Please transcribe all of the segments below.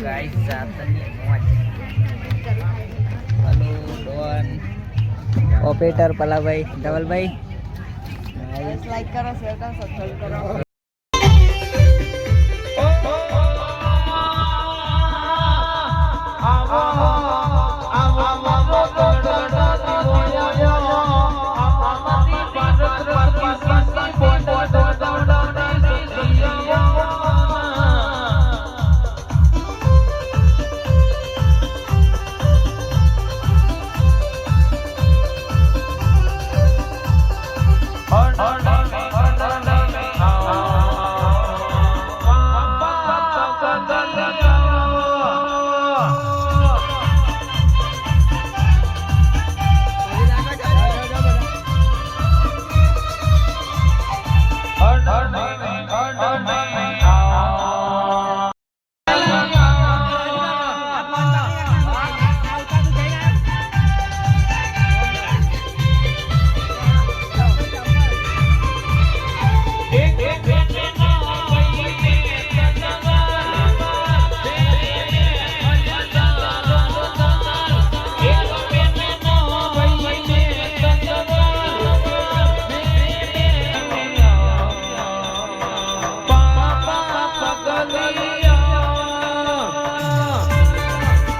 Guys જાતની મોજ. Hello Don. Operator પલાભાઈ Dhavalbhai. Like કરો શેર કરો સબસ્ક્રાઇબ કરો. Bye.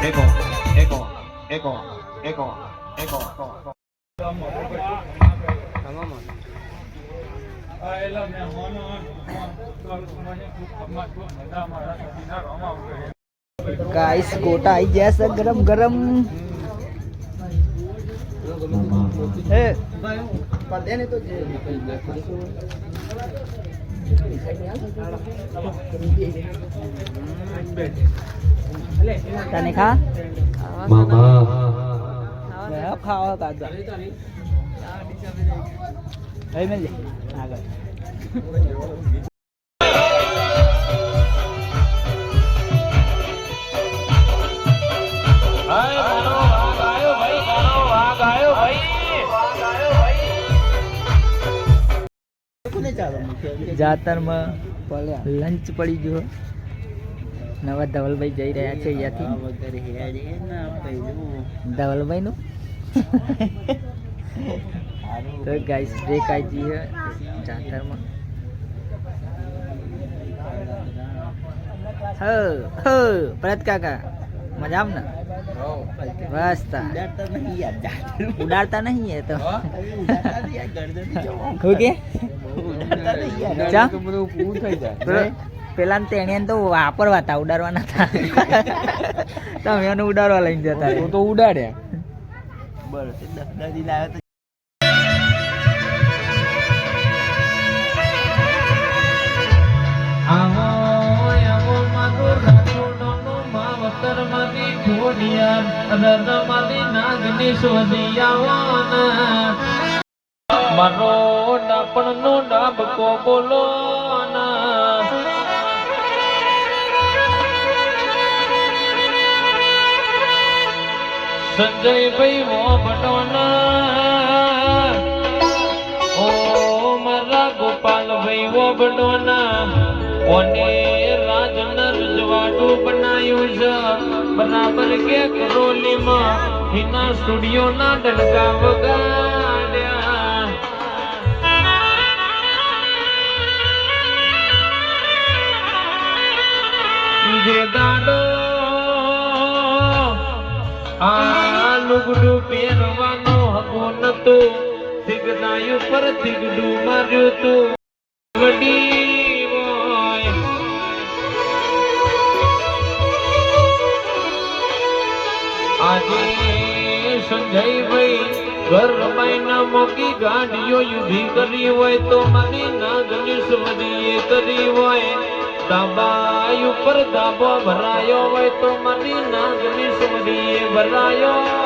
Echo, echo, echo, echo, echo. Guys ગોટા આવી ગયા છે ગરમ ગરમ હે તને ખા ખાવા ખાવા કાઢો હવે મેં આગળ જાતરમાં લંચ પડી ગયો. નવા ધવલભાઈ જઈ રહ્યા છે અહીંયાથી. ધવલભાઈ નું તો ગાઈસ બ્રેક આવી જઈએ જાતરમાં હ હ ભરત કાકા મજામ ને? બસ તા. ઉડાડતા નહીં એ તો. હું કે? ચા? પેલો- પેલા તેણે તો વાપરવા હતા ઉડાડવાના હતા તમે એને ઉડાડવા લઈને જતા હું તો ઉડાડ્યા મારો ડાપણ નો ડાબકો બોલો ના સંજયભાઈ વો ભટોના ઓ મારા ગોપાલભાઈ વો ભટોના ઓને રાજન રજવાડું બનાયું છે. બરાબર કે કરોલીમાં હિના સ્ટુડિયો ના ડંકા લુગડું પહેરવાનો હગો નતો દિગદાયું પર દિગડું માર્યું તું. વડી આજે સંજયભાઈ ઘર રમાઈના મોકી ગાડીઓ યુધી કરી હોય તો મને નાગની સુવડીએ કરી હોય. દાબા ઉપર દાબો ભરાયો હોય તો મને નાગની સુવડીએ ભરાયો.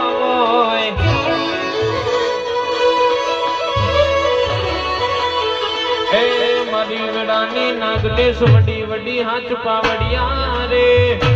મારી વડાની નાગલેશ વડી વડી હાથ પાવડિયા રે.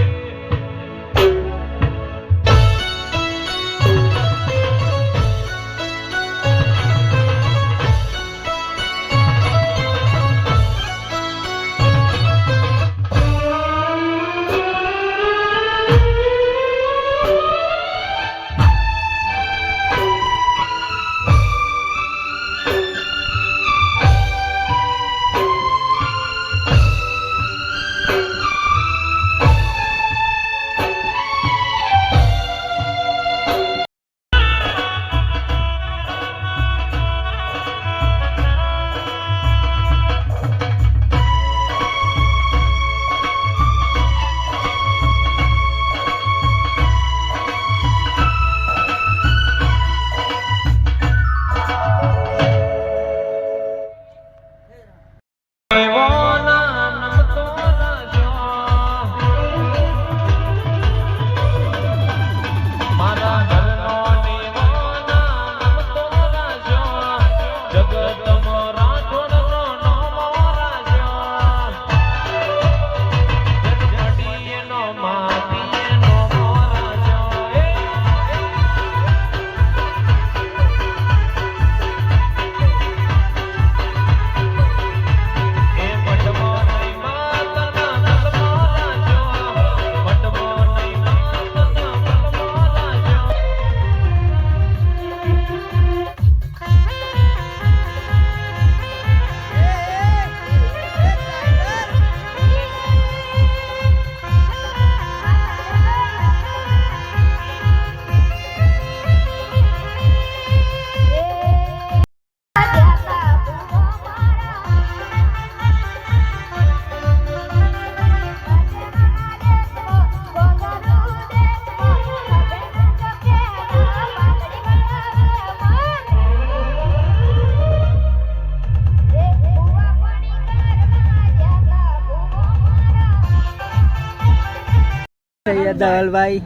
સૈયદ ધવલભાઈ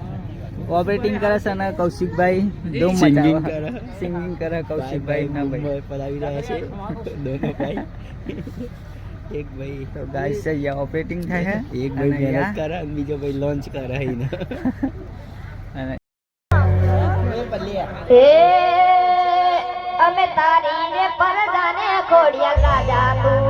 ઓપરેટિંગ કરે છે અને કૌશિકભાઈ ધૂમ સિંગિંગ કરે. સિંગિંગ કરે કૌશિકભાઈ ના ભાઈ. પલાવી રહ્યા છે. દોનો ભાઈ. એક ભાઈ. તો ગાઈસ યા ઓપરેટિંગ થાય છે એક ભાઈ મહેનત કરે અને બીજો ભાઈ લોન્ચ કરે એને અને હે અમે તારી રે પરદાને ખોડિયા ગાજા તું.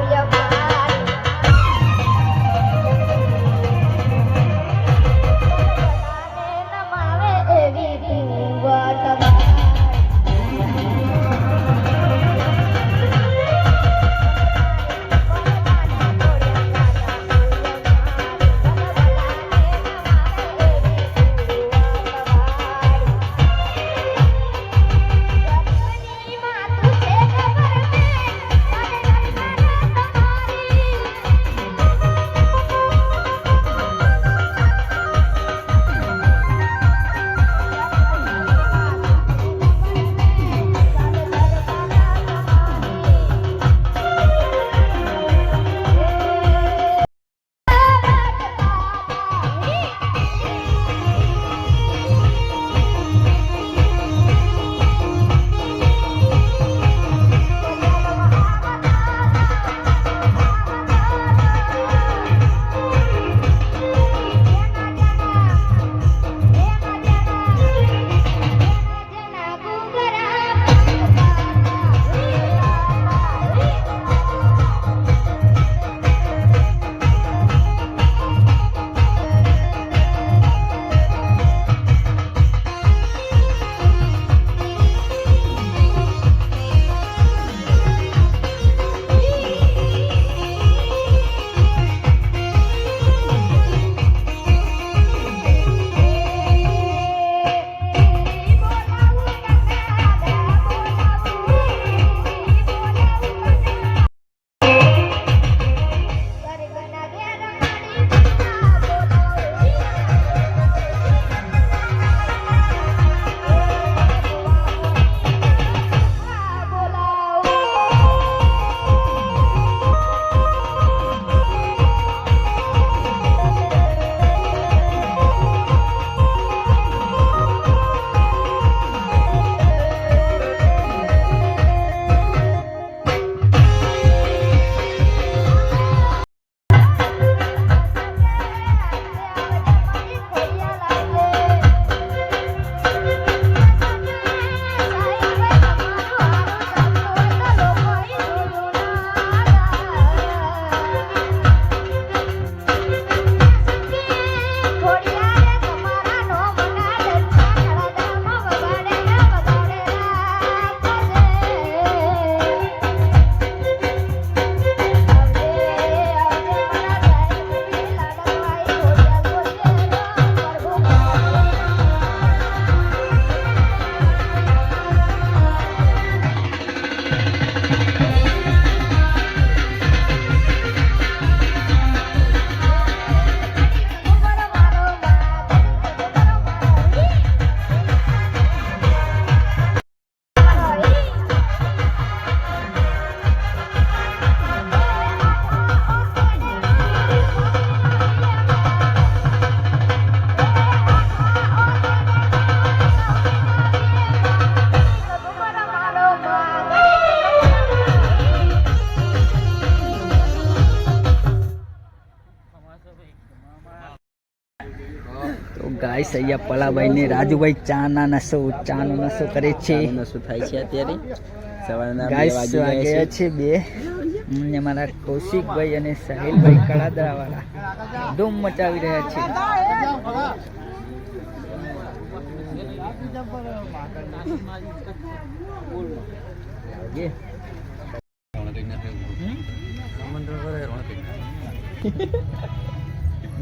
બસ અહીંયા પલાભાઈને રાજુભાઈ ચાના નશો ચા ચાનો નશો કરે છે. નશો થાય છે અત્યારે. સવારના ગાઈસ વાગ્યા છે. બે. મારા કૌશિકભાઈ અને સાહિલભાઈ કળાદરાવાળા ધૂમ મચાવી રહ્યા છે.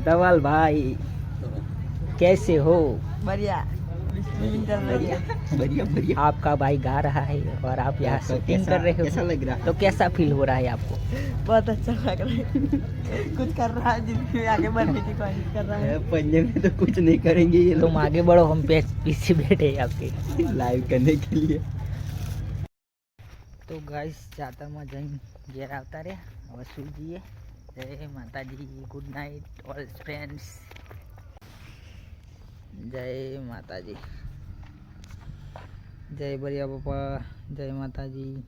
દવાલ ભાઈ कैसे हो बढ़िया बढ़िया बढ़िया आपका भाई गा रहा है और आप यहाँ आपका शूटिंग कैसा- कर रहे हो कैसा लग रहा है? तो कैसा फील हो रहा है आपको बहुत अच्छा लग रहा है कुछ कर रहा है जिंदगी में आगे बढ़ने की कोशिश कर रहा है पंजे में तो कुछ नहीं करेंगे ये तुम आगे बढ़ो हम पे- पीछे बैठे हैं आपके लाइव करने के लिए તો ગાઈસ જાતરમાં જઈને ઘેર આવતા રહ્યા હવે સુઈ જઈએ જય માતાજી ગુડ નાઇટ ઓલ ફ્રેન્ડ્સ જય માતાજી. જય બરિયા બાપા જય માતાજી.